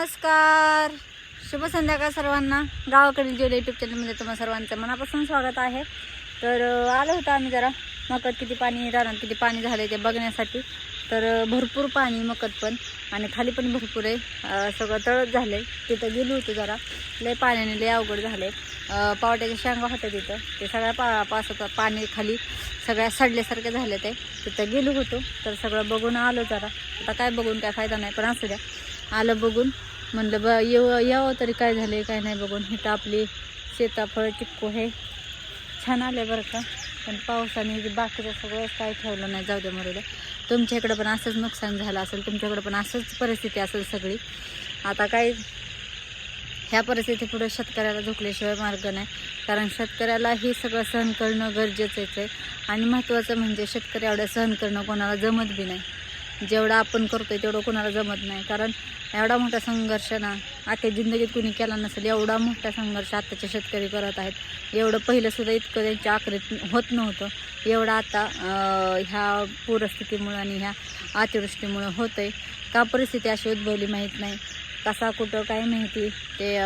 नमस्कार. शुभ संध्याकाळ सर्वांना. गावाकडील जेवढे युट्यूब चॅनलमध्ये तुम्हाला सर्वांचं मनापासून स्वागत आहे. तर आलं आलो होतो आम्ही जरा. मकत किती पाणी राहणार किती पाणी झालं ते बघण्यासाठी. तर भरपूर पाणी मकत पण. आणि खाली पण भरपूर आहे. सगळं तळत झालं तिथं गेलो होतो जरा. लय पाण्याने लय अवघड झाले पावट्याच्या शेंगा होत्या तिथं. ते सगळ्या पा पासत पाणी खाली सगळ्या सडल्यासारखे झाले ते. तिथं गेलो होतो. तर सगळं बघून आलो जरा. आता काय बघून काय फायदा नाही पण असू द्या. आलं बघून. म्हणलं ब येव यावं तरी काय झालं आहे काय नाही बघून. इथं आपली सीताफळ चिक्कू हे छान आले बरं का. पण पावसाने जे बाकीचं सगळं काय ठेवलं नाही जाऊ दे मरू तुमच्या इकडं पण असंच नुकसान झालं असेल तुमच्याकडं पण असंच परिस्थिती असेल सगळी. आता काय ह्या परिस्थिती पुढे शेतकऱ्याला झुकल्याशिवाय मार्ग नाही. कारण शेतकऱ्याला हे सगळं सहन करणं गरजेचंच आहे. आणि महत्त्वाचं म्हणजे शेतकरी एवढं सहन करणं कोणाला जमत बी नाही. जेवढं आपण करतोय तेवढं कोणाला जमत नाही. कारण एवढा मोठा संघर्ष ना आख्या जिंदगीत कुणी केला नसेल एवढा मोठा संघर्ष आत्ताचे शेतकरी करत आहेत. एवढं पहिलं सुद्धा इतकं त्यांच्या आखरीत होत नव्हतं. एवढं आता ह्या पूरस्थितीमुळं आणि ह्या अतिवृष्टीमुळं होतं आहे का परिस्थिती अशी उद्भवली माहीत नाही. कसा कुठं काय माहिती. ते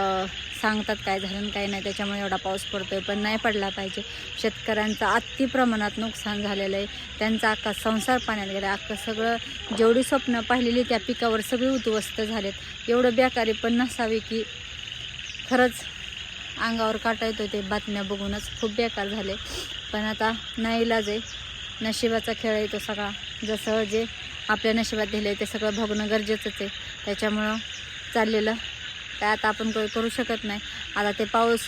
सांगतात काय झालं काय नाही. त्याच्यामुळे एवढा पाऊस पडतोय पण नाही पडला पाहिजे. शेतकऱ्यांचं अति प्रमाणात नुकसान झालेलं आहे. त्यांचा अख्खा संसार पाण्यात गेला अख्खं सगळं जेवढी स्वप्न पाहिलेली त्या पिकावर सगळी उद्ध्वस्त झालेत. एवढं बेकारी पण नसावी की खरंच अंगावर काटा येतो ते बातम्या बघूनच. खूप बेकार झाले. पण आता नाईलाज आहे. नशिबाचा खेळ येतो सगळा. जसं जे आपल्या नशिबात दिले ते सगळं बघणं गरजेचंच आहे. त्याच्यामुळं चाललेलं. काय आता आपण काही करू शकत नाही. आता ते पाऊस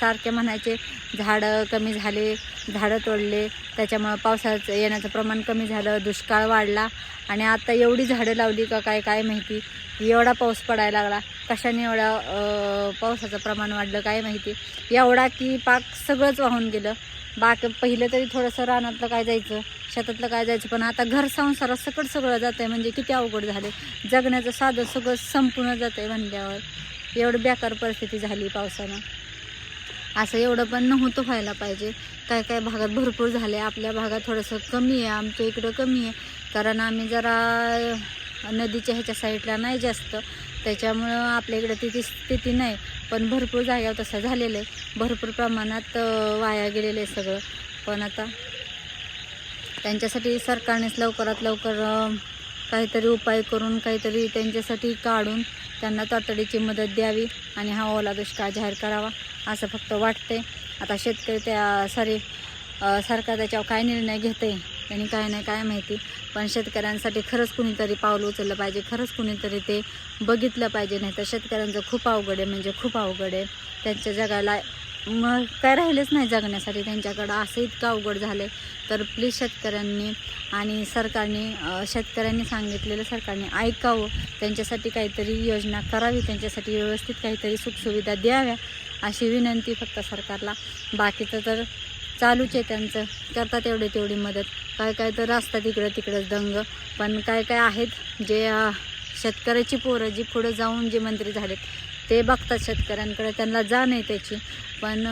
सारखे म्हणायचे झाडं कमी झाले झाडं तोडले. त्याच्यामुळं पावसाचं येण्याचं प्रमाण कमी झालं दुष्काळ वाढला. आणि आता एवढी झाडं लावली का काय काय माहिती. एवढा पाऊस पडायला लागला. कशाने एवढा पावसाचं प्रमाण वाढलं काय माहिती? एवढा की पाक सगळंच वाहून गेलं. बाक पहिलं तरी थोडंसं रानातलं काय जायचं शेतातलं काय जायचं पण आता घर संसारात सकट सगळं जातं आहे म्हणजे किती अवघड झाले. जगण्याचं साधं सगळं संपूर्ण जातं आहे म्हणल्यावर. एवढं बेकार परिस्थिती झाली पावसानं. असं एवढं पण नव्हतं व्हायला पाहिजे. काय काय भागात भरपूर झालं. आहे आपल्या भागात थोडंसं कमी आहे आमच्या इकडं कमी आहे. कारण आम्ही जरा नदीच्या ह्याच्या साईडला नाही जास्त. त्याच्यामुळं आपल्या इकडं तिथे स्थिती नाही. पण भरपूर जाग्यावर तसं झालेलं आहे. भरपूर प्रमाणात वाया गेलेलं आहे सगळं. पण आता त्यांच्यासाठी सरकारनेच लवकरात लवकर काहीतरी उपाय करून काहीतरी त्यांच्यासाठी काढून त्यांना तातडीची मदत द्यावी आणि हा ओला दुष्काळ जाहीर करावा असं फक्त वाटतंय. आता शेतकरी त्या सारे सरकार त्याच्यावर काय निर्णय घेते त्यांनी काय नाही काय माहिती. पण शेतकऱ्यांसाठी खरंच कुणीतरी पाऊल उचललं पाहिजे खरंच कुणीतरी ते बघितलं पाहिजे नाही तर शेतकऱ्यांचं खूप अवघड आहे म्हणजे खूप अवघड आहे. त्यांच्या जगाला मग काय राहिलंच नाही जगण्यासाठी त्यांच्याकडं असं इतकं अवघड झालं तर प्लीज शेतकऱ्यांनी आणि सरकारने शेतकऱ्यांनी सांगितलेलं सरकारने ऐकावं. त्यांच्यासाठी काहीतरी योजना करावी त्यांच्यासाठी व्यवस्थित काहीतरी सुखसुविधा द्याव्या अशी विनंती फक्त सरकारला. बाकीचं तर चालूच आहे त्यांचं. करतात एवढे तेवढी मदत. काय काय तर असतात इकडं तिकडंच दंग. पण काय काय आहेत जे शेतकऱ्याची पोरं जी पुढं जाऊन जे मंत्री झालेत ते बघतात शेतकऱ्यांकडे त्यांना जाण आहे त्याची. पण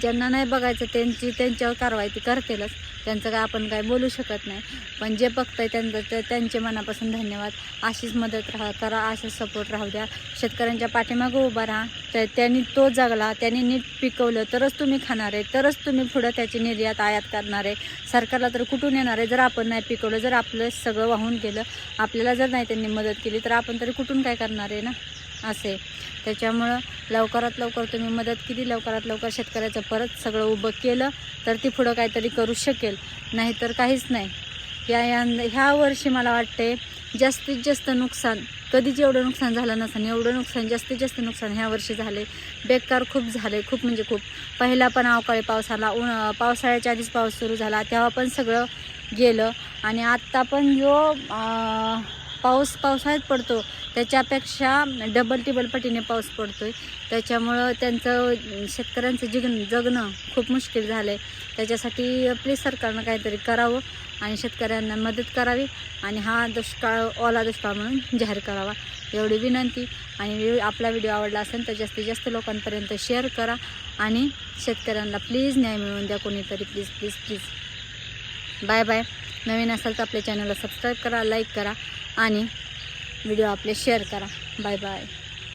ज्यांना नाही बघायचं त्यांची त्यांच्यावर कारवाई ती करतेलच. त्यांचं काय आपण काय बोलू शकत नाही. पण जे बघत आहे त्यांचं ते त्यांचे मनापासून धन्यवाद. अशीच मदत राहा करा असेच सपोर्ट राहू द्या. शेतकऱ्यांच्या पाठीमागं उभा राहा. तर त्यांनी तो जगला त्यांनी नीट पिकवलं तरच तुम्ही खाणार आहे तरच तुम्ही पुढं त्याची निर्यात आयात करणार आहे. सरकारला तर कुठून येणार आहे? जर आपण नाही पिकवलं जर आपलं सगळं वाहून गेलं आपल्याला जर नाही त्यांनी मदत केली तर आपण तरी कुठून काय करणार आहे ना? असे. त्याच्यामुळं लवकरात लवकर तुम्ही मदत केली लवकरात लवकर शेतकऱ्याचं परत सगळं उभं केलं तर ती पुढं काहीतरी करू शकेल. नाहीतर काहीच नाही. या या ह्या वर्षी मला वाटते जास्तीत जास्त नुकसान कधीच एवढं नुकसान झालं नसेल एवढं नुकसान जास्तीत जास्त नुकसान ह्या वर्षी झाले. बेकार खूप झाले खूप म्हणजे खूप. पहिला पण अवकाळी पाऊस आला उन पावसाळ्याच्या आधीच पाऊस सुरू झाला तेव्हा पण सगळं गेलं. आणि आत्ता पण जो पाऊस पावसाळ्यात पडतो त्याच्यापेक्षा डबल टिबल पटीने पाऊस पडतोय. त्याच्यामुळं त्यांचं शेतकऱ्यांचं जिगण जगणं खूप मुश्किल झालं आहे त्याच्यासाठी प्लीज सरकारनं काहीतरी करावं आणि शेतकऱ्यांना मदत करावी आणि हा दुष्काळ ओला दुष्काळ म्हणून जाहीर करावा. एवढी विनंती आणि आपला व्हिडिओ आवडला असेल तर जास्तीत जास्त लोकांपर्यंत शेअर करा आणि शेतकऱ्यांना प्लीज न्याय मिळवून द्या कोणीतरी. Please please please bye bye नवीन असाल तर आपल्या चॅनलला सबस्क्राईब करा लाईक करा आणि व्हिडिओ आपले शेअर करा. Bye bye.